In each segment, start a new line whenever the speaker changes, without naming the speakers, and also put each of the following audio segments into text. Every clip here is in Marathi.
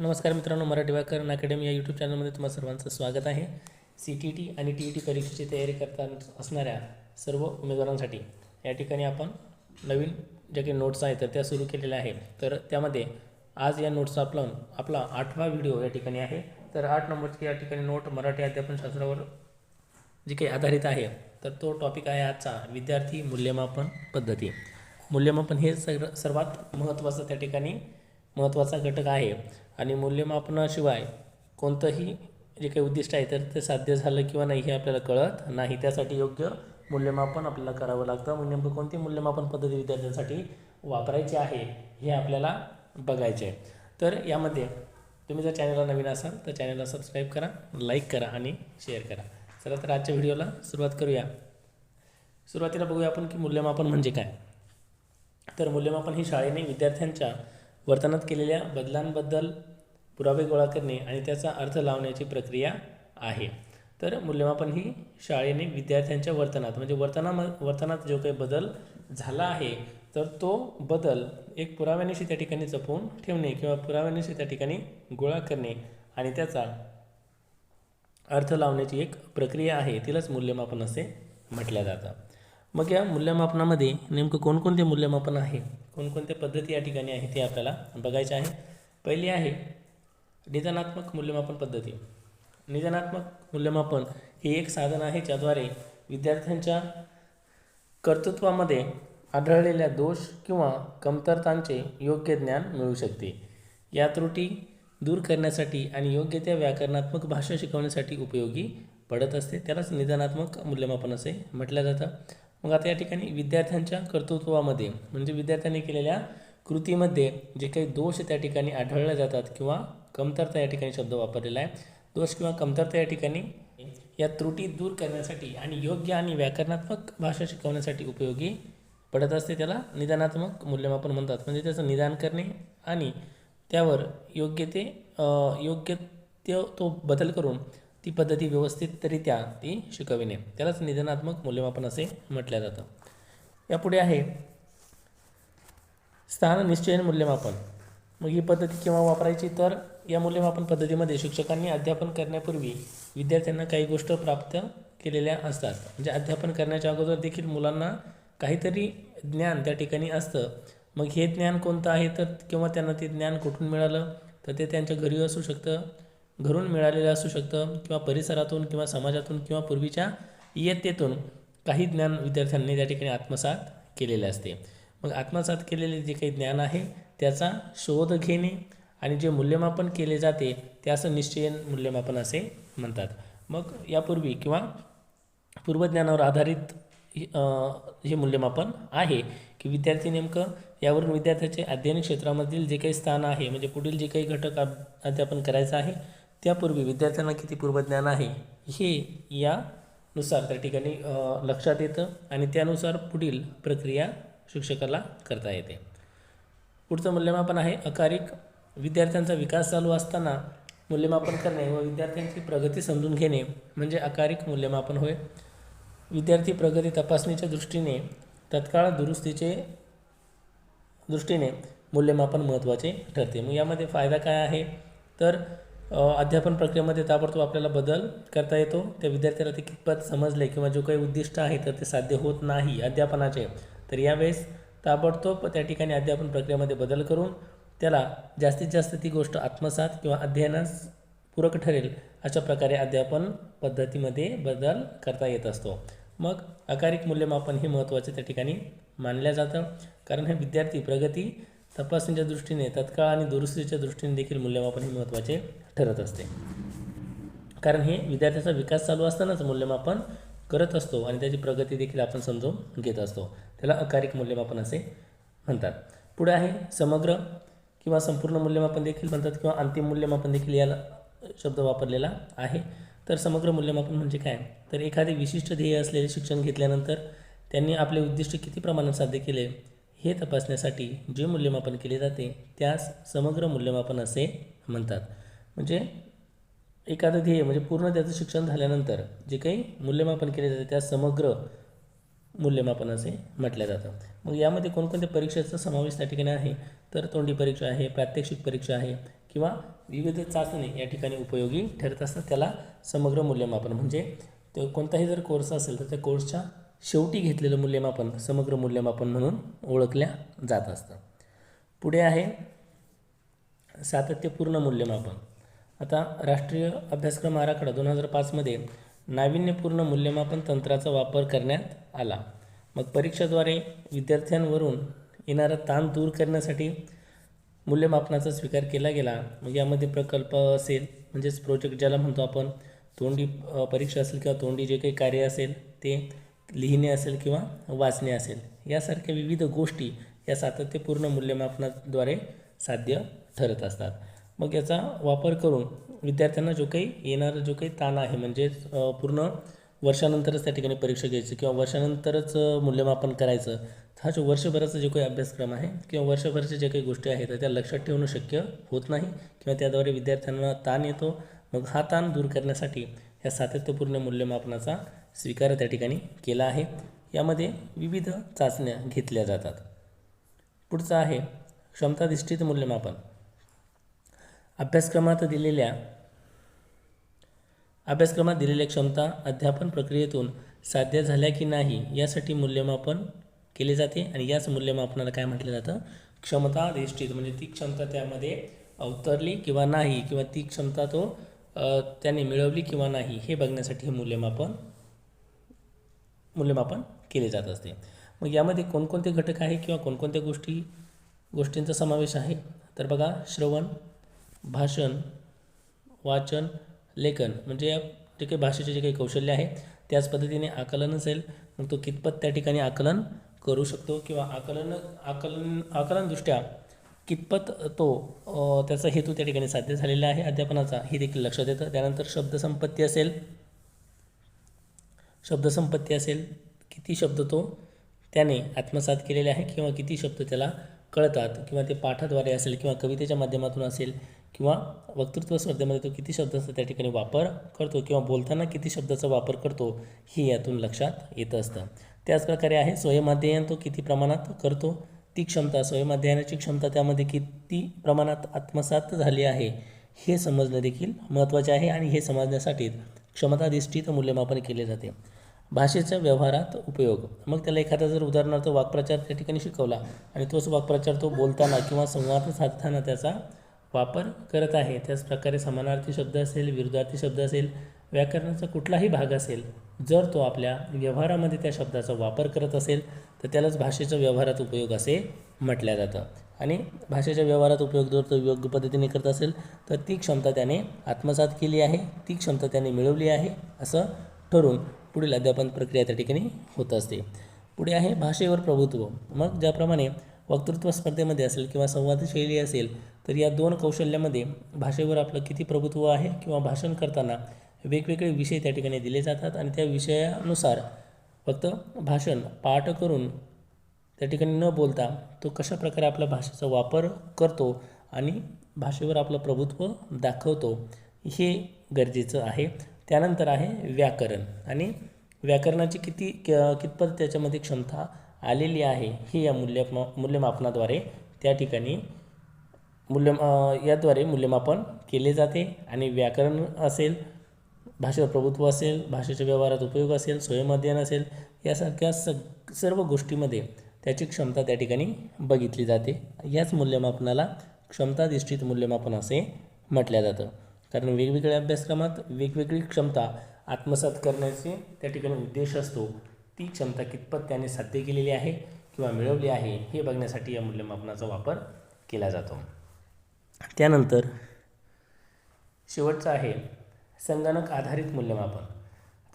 नमस्कार मित्रांनो मराठी व्याकरण अकॅडमी या यूट्यूब चॅनलमध्ये तुम्हाला सर्वांचं स्वागत आहे. सी टी टी आणि टी ई टी परीक्षेची तयारी करता असणाऱ्या सर्व उमेदवारांसाठी या ठिकाणी आपण नवीन ज्या काही नोट्स आहेत तर त्या सुरू केलेल्या आहे तर त्यामध्ये आज या नोट्सचा आपला आपला आठवा व्हिडिओ या ठिकाणी आहे. तर आठ नंबरची या ठिकाणी नोट मराठी अध्यापनशास्त्रावर जी काही आधारित आहे तर तो टॉपिक आहे आजचा विद्यार्थी मूल्यमापन पद्धती. मूल्यमापन हे सर्व सर्वात महत्त्वाचं त्या ठिकाणी महत्त्वाचा घटक आहे. आणि मूल्यमापनाशिवाय कोणतंही जे काही उद्दिष्ट आहे तर ते साध्य झालं किंवा नाही हे आपल्याला कळत नाही. त्यासाठी योग्य मूल्यमापन आपल्याला करावं लागतं. मग नेमकं कोणती मूल्यमापन पद्धती विद्यार्थ्यांसाठी वापरायची आहे हे आपल्याला बघायचे आहे तर यामध्ये तुम्ही जर चॅनलला नवीन असाल तर चॅनलला सबस्क्राईब करा लाईक करा आणि शेअर करा. चला तर आजच्या व्हिडिओला सुरुवात करूया. सुरुवातीला बघूया आपण की मूल्यमापन म्हणजे काय. तर मूल्यमापन ही शाळेने विद्यार्थ्यांच्या वर्तनात केलेल्या बदलांबद्दल पुरावे गोळा करणे आणि त्याचा अर्थ लावण्याची प्रक्रिया आहे. तर मूल्यमापन ही शाळेने विद्यार्थ्यांच्या वर्तनात म्हणजे वर्तना वर्तनात जो काही बदल झाला आहे तर तो बदल एक पुराव्यानिशी त्या ठिकाणी जपवून ठेवणे किंवा पुराव्यानिशी त्या ठिकाणी गोळा करणे आणि त्याचा अर्थ लावण्याची एक प्रक्रिया आहे तिलाच मूल्यमापन असे म्हटलं जातं. मग या मूल्यमापनामध्ये नेमकं कोणकोणते मूल्यमापन आहे? कोणकोणत्या पद्धती या ठिकाणी आहे ते आपल्याला बघायचे आहे. पहिली आहे निदानात्मक मूल्यमापन पद्धती. निदानात्मक मूल्यमापन हे एक साधन आहे ज्याद्वारे विद्यार्थ्यांच्या कर्तृत्वामध्ये आढळलेल्या दोष किंवा कमतरतांचे योग्य ज्ञान मिळू शकते. या त्रुटी दूर करण्यासाठी आणि योग्य त्या व्याकरणात्मक भाषा शिकवण्यासाठी उपयोगी पडत असते. त्यालाच निदानात्मक मूल्यमापन असे म्हटलं जातं. मग आता या ठिकाणी विद्यार्थ्यांच्या कर्तृत्वामध्ये म्हणजे विद्यार्थ्यांनी केलेल्या कृतीमध्ये जे काही दोष त्या ठिकाणी आढळले जातात किंवा कमतरता या ठिकाणी शब्द वापरलेला आहे. दोष किंवा कमतरता या ठिकाणी या त्रुटी दूर करण्यासाठी आणि योग्य आणि व्याकरणात्मक भाषा शिकवण्यासाठी उपयोगी पडत असते त्याला निदानात्मक मूल्यमापन म्हणतात. म्हणजे त्याचं निदान करणे आणि त्यावर योग्य ते योग्य ते तो बदल करून ती पद्धती व्यवस्थितरित्या ती शिकविणे. त्यालाच निधनात्मक मूल्यमापन असे म्हटलं जातं. यापुढे आहे स्थान निश्चयन मूल्यमापन. मग ही पद्धती केव्हा वापरायची? तर या मूल्यमापन पद्धतीमध्ये शिक्षकांनी अध्यापन करण्यापूर्वी विद्यार्थ्यांना काही गोष्ट प्राप्त केलेल्या असतात. म्हणजे अध्यापन करण्याच्या अगोदर देखील मुलांना काहीतरी ज्ञान त्या ठिकाणी असतं. मग हे ज्ञान कोणतं आहे? तर किंवा त्यांना ते ज्ञान कुठून मिळालं? तर ते त्यांच्या घरी असू शकतं. घरून मिळालेलं असू शकतं किंवा परिसरातून किंवा समाजातून किंवा पूर्वीच्या इयत्तेतून काही ज्ञान विद्यार्थ्यांनी त्या ठिकाणी आत्मसात केलेले असते. मग आत्मसात केलेले जे काही ज्ञान आहे त्याचा शोध घेणे आणि जे मूल्यमापन केले जाते त्याचं निश्चयन मूल्यमापन असे म्हणतात. मग यापूर्वी किंवा पूर्वज्ञानावर आधारित हे मूल्यमापन आहे की विद्यार्थी नेमकं यावरून विद्यार्थ्याचे अध्ययन क्षेत्रामधील जे काही स्थान आहे म्हणजे पुढील जे काही घटक अध्यापन करायचं आहे त्यापूर्वी विद्यार्थ्यांना किती पूर्वज्ञान आहे हे यानुसार त्या ठिकाणी लक्षात येतं आणि त्यानुसार पुढील प्रक्रिया शिक्षकाला करता येते. पुढचं मूल्यमापन आहे. अकारिक विद्यार्थ्यांचा विकास चालू असताना मूल्यमापन करणे व विद्यार्थ्यांची प्रगती समजून घेणे म्हणजे अकारिक मूल्यमापन होय. विद्यार्थी प्रगती तपासणीच्या दृष्टीने तत्काळ दुरुस्तीचे दृष्टीने मूल्यमापन महत्त्वाचे ठरते. मग यामध्ये फायदा काय आहे? तर अध्यापन प्रक्रियेमध्ये ताबडतोब आपल्याला बदल करता येतो. त्या विद्यार्थ्याला ते कितपत समजले किंवा जो काही उद्दिष्ट आहे तर ते साध्य होत नाही अध्यापनाचे. तर यावेळेस ताबडतोब त्या ठिकाणी अध्यापन प्रक्रियेमध्ये बदल करून त्याला जास्तीत जास्त ती गोष्ट आत्मसात किंवा अध्ययनास पूरक ठरेल अशा प्रकारे अध्यापन पद्धतीमध्ये बदल करता येत असतो. मग अकारिक मूल्यमापन हे महत्त्वाचे त्या ठिकाणी मानल्या जातं. कारण हे विद्यार्थी प्रगती तपासणीच्या दृष्टीने तत्काळ आणि दुरुस्तीच्या दृष्टीने देखील मूल्यमापन हे महत्त्वाचे ठरत असते. कारण हे विद्यार्थ्याचा विकास चालू असतानाच मूल्यमापन करत असतो आणि त्याची प्रगती देखील आपण समजून घेत असतो. त्याला अकारिक मूल्यमापन असे म्हणतात. पुढे आहे समग्र किंवा संपूर्ण मूल्यमापन देखील म्हणतात किंवा अंतिम मूल्यमापन देखील याला शब्द वापरलेला आहे. तर समग्र मूल्यमापन म्हणजे काय? तर एखादे विशिष्ट ध्येय असलेले शिक्षण घेतल्यानंतर त्यांनी आपले उद्दिष्ट किती प्रमाणात साध्य केले? हे तपासण्यासाठी जे मूल्यमापन केले जाते त्यास समग्र मूल्यमापन असे म्हणतात. म्हणजे एखादं ध्येय म्हणजे पूर्ण त्याचं शिक्षण झाल्यानंतर जे काही मूल्यमापन केले जाते त्या समग्र मूल्यमापन असे म्हटलं जातं मग यामध्ये कोणकोणत्या परीक्षेचा समावेश त्या ठिकाणी आहे? तर तोंडी परीक्षा आहे प्रात्यक्षिक परीक्षा आहे किंवा विविध चाचणी या ठिकाणी उपयोगी ठरत असतात. त्याला समग्र मूल्यमापन म्हणजे तो कोणताही जर कोर्स असेल तर त्या कोर्सच्या शेवटी घेतलेलं मूल्यमापन समग्र मूल्यमापन म्हणून ओळखल्या जात असतं. पुढे आहे सातत्यपूर्ण मूल्यमापन. आता राष्ट्रीय अभ्यासक्रम आराखडा दोन हजार पाचमध्ये नाविन्यपूर्ण मूल्यमापन तंत्राचा वापर करण्यात आला. मग परीक्षेद्वारे विद्यार्थ्यांवरून येणारा ताण दूर करण्यासाठी मूल्यमापनाचा स्वीकार केला गेला. मग यामध्ये प्रकल्प असेल म्हणजेच प्रोजेक्ट ज्याला म्हणतो आपण तोंडी परीक्षा असेल किंवा तोंडी जे काही कार्य असेल ते लिहिणे असेल किंवा वाचणे असेल यासारख्या विविध गोष्टी या सातत्यपूर्ण मूल्यमापनाद्वारे साध्य ठरत असतात. मग याचा वापर करून विद्यार्थ्यांना जो काही येणारा जो काही ताण आहे म्हणजेच पूर्ण वर्षानंतरच त्या ठिकाणी परीक्षा घ्यायची किंवा वर्षानंतरच मूल्यमापन करायचं हा जो वर्षभराचा जो काही अभ्यासक्रम आहे किंवा वर्षभराच्या ज्या काही गोष्टी आहेत तर त्या लक्षात ठेवणं शक्य होत नाही किंवा त्याद्वारे विद्यार्थ्यांना ताण येतो. मग हा ताण दूर करण्यासाठी या सातत्यपूर्ण मूल्यमापनाचा स्वीकार त्या ठिकाणी केला आहे. यामध्ये विविध चाचण्या घेतल्या जातात. पुढचं आहे क्षमताधिष्ठित मूल्यमापन. अभ्यासक्रमात दिलेल्या अभ्यासक्रमात दिलेल्या क्षमता अध्यापन प्रक्रियेतून साध्य झाल्या की नाही यासाठी मूल्यमापन केले जाते आणि याच मूल्यमापनाला काय म्हटलं जातं? क्षमताधिष्ठित. म्हणजे ती क्षमता त्यामध्ये अवतरली किंवा नाही किंवा ती क्षमता तो त्याने मिळवली किंवा नाही हे बघण्यासाठी हे मूल्यमापन मूल्यमापन केले जात असते. मग यामध्ये कोणकोणते घटक आहे किंवा कोणकोणत्या गोष्टी गोष्टींचा समावेश आहे? तर बघा श्रवण भाषण वाचन लेखन म्हणजे या जे काही भाषेचे जे काही कौशल्य आहे त्याच पद्धतीने आकलन असेल मग तो कितपत त्या ठिकाणी आकलन करू शकतो किंवा आकलन आकलन आकलनदृष्ट्या कितपत तो त्याचा हेतू त्या ठिकाणी साध्य झालेला आहे अध्यापनाचा हे देखील लक्षात येतं. त्यानंतर शब्दसंपत्ती असेल शब्दसंपत्ती असेल किती शब्द तो त्याने आत्मसात केलेले आहे किंवा किती शब्द त्याला कळतात किंवा ते पाठाद्वारे असेल किंवा कवितेच्या माध्यमातून असेल किंवा वक्तृत्व स्पर्धेमध्ये तो किती शब्दांचा त्या ठिकाणी वापर करतो किंवा बोलताना किती शब्दाचा वापर करतो हे यातून लक्षात येत असतं. त्याचप्रकारे आहे स्वयमाध्ययन तो किती प्रमाणात करतो ती क्षमता स्वयमाध्ययनाची क्षमता त्यामध्ये किती प्रमाणात आत्मसात झाली आहे हे समजणं देखील महत्त्वाचे आहे आणि हे समजण्यासाठी क्षमताधिष्ठित मूल्यमापन केले जाते. भाषेच्या व्यवहारात उपयोग. मग त्याला एखादा जर उदाहरणार्थ वाक्प्रचार त्या ठिकाणी शिकवला आणि तोच वाक्प्रचार तो बोलताना किंवा संवाद साधताना त्याचा वापर करत आहे त्याचप्रकारे समानार्थी शब्द असेल विरुद्धार्थी शब्द असेल व्याकरणाचा कुठलाही भाग असेल जर तो आपल्या व्यवहारामध्ये त्या शब्दाचा वापर करत असेल तर त्यालाच भाषेच्या व्यवहारात उपयोग असे म्हटल्या जातं. आणि भाषेच्या व्यवहारात उपयोग जर तो योग्य पद्धतीने करत असेल तर ती क्षमता त्याने आत्मसात केली आहे ती क्षमता त्याने मिळवली आहे असं ठरून पुढील अध्यापन प्रक्रिया त्या ठिकाणी होत असते. पुढे आहे भाषेवर प्रभुत्व. मग ज्याप्रमाणे वक्तृत्व स्पर्धेमध्ये असेल किंवा संवादशैली असेल तर या दोन कौशल्यामध्ये भाषेवर आपलं किती प्रभुत्व आहे किंवा भाषण करताना वेगवेगळे विषय त्या ठिकाणी दिले जातात आणि त्या विषयानुसार फक्त भाषण पाठ करून त्या ठिकाणी न बोलता तो कशा प्रकारे आपल्या भाषेचा वापर करतो आणि भाषेवर आपलं प्रभुत्व दाखवतो हे गरजेचं आहे. त्यानंतर आहे व्याकरण. आणि व्याकरणाची किती क- कितपत त्याच्यामध्ये क्षमता आलेली आहे हे या मूल्यमा मूल्यमापनाद्वारे त्या ठिकाणी मूल्य याद्वारे मूल्यमापन केले जाते. आणि व्याकरण असेल भाषेवर प्रभुत्व असेल भाषेच्या व्यवहारात उपयोग असेल स्वयंअध्ययन असेल यासारख्या सग सर्व गोष्टीमध्ये त्याची क्षमता त्या ठिकाणी बघितली जाते. याच मूल्यमापनाला क्षमताधिष्ठित मूल्यमापन असे म्हटलं जातं. कारण वेगवेगळ्या अभ्यासक्रमात वेगवेगळी क्षमता आत्मसात करण्याचे त्या ठिकाणी उद्देश असतो. ती क्षमता कितपत त्याने साध्य केलेली आहे किंवा मिळवली आहे हे बघण्यासाठी या मूल्यमापनाचा वापर केला जातो. त्यानंतर शेवटचं आहे संगणक आधारित मूल्यमापन.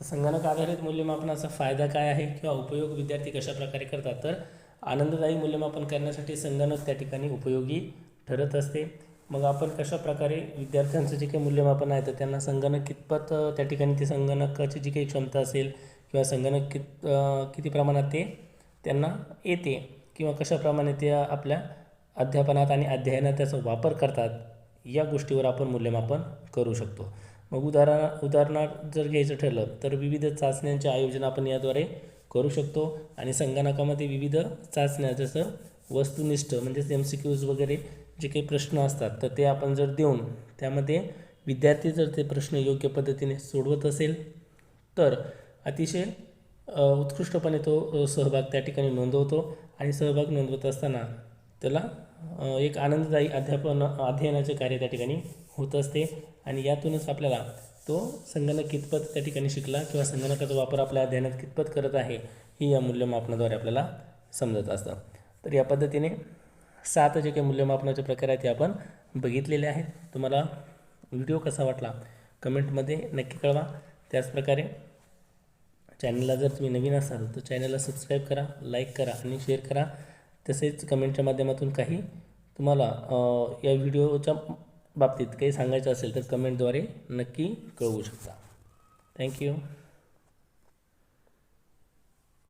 तर संगणक आधारित मूल्यमापनाचा फायदा काय आहे किंवा उपयोग विद्यार्थी कशा प्रकारे करतात? तर आनंददायी मूल्यमापन करण्यासाठी संगणक त्या ठिकाणी उपयोगी ठरत असते. मग आपण कशा प्रकारे विद्यार्थ्यांचं जे काही मूल्यमापन आहे तर त्यांना संगणक कितपत त्या ठिकाणी ती संगणकाची जी काही क्षमता असेल किंवा संगणक कित किती प्रमाणात ते त्यांना येते किंवा कशाप्रमाणे ते आपल्या अध्यापनात आणि अध्ययनात त्याचा वापर करतात या गोष्टीवर आपण मूल्यमापन करू शकतो. मग उदाहरण उदाहरणार्थ जर घ्यायचं ठरलं तर विविध चाचण्यांचे आयोजन आपण याद्वारे करू शकतो. आणि संगणकामध्ये विविध चाचण्या जसं वस्तुनिष्ठ म्हणजेच एम सी क्यूज वगैरे जे काही प्रश्न असतात तर ते आपण जर देऊन त्यामध्ये विद्यार्थी जर ते प्रश्न योग्य पद्धतीने सोडवत असेल तर अतिशय उत्कृष्टपणे तो सहभाग त्या ठिकाणी नोंदवतो. आणि सहभाग नोंदवत असताना त्याला एक आनंददायी अध्यापन अध्ययनाचे कार्य त्या ठिकाणी होत असते. आणि यातूनच आपल्याला तो संगणक कितपत त्या ठिकाणी शिकला किंवा संगणकाचा वापर आपल्या अध्ययनात कितपत करत आहे ही या मूल्यमापनाद्वारे आपल्याला समजत असतं. तर या पद्धतीने सात जे काही मूल्यमापनाचे प्रकार आहेत ते आपण बघितलेले आहेत. तुम्हाला व्हिडिओ कसा वाटला कमेंटमध्ये नक्की कळवा. त्याचप्रकारे चॅनलला जर तुम्ही नवीन असाल तर चॅनलला सबस्क्राईब करा लाईक करा आणि शेअर करा. तसेच कमेंटच्या माध्यमातून काही तुम्हाला या व्हिडिओच्या बाबतीत काही सांगायचं असेल तर कमेंटद्वारे नक्की कळवू शकता. थँक्यू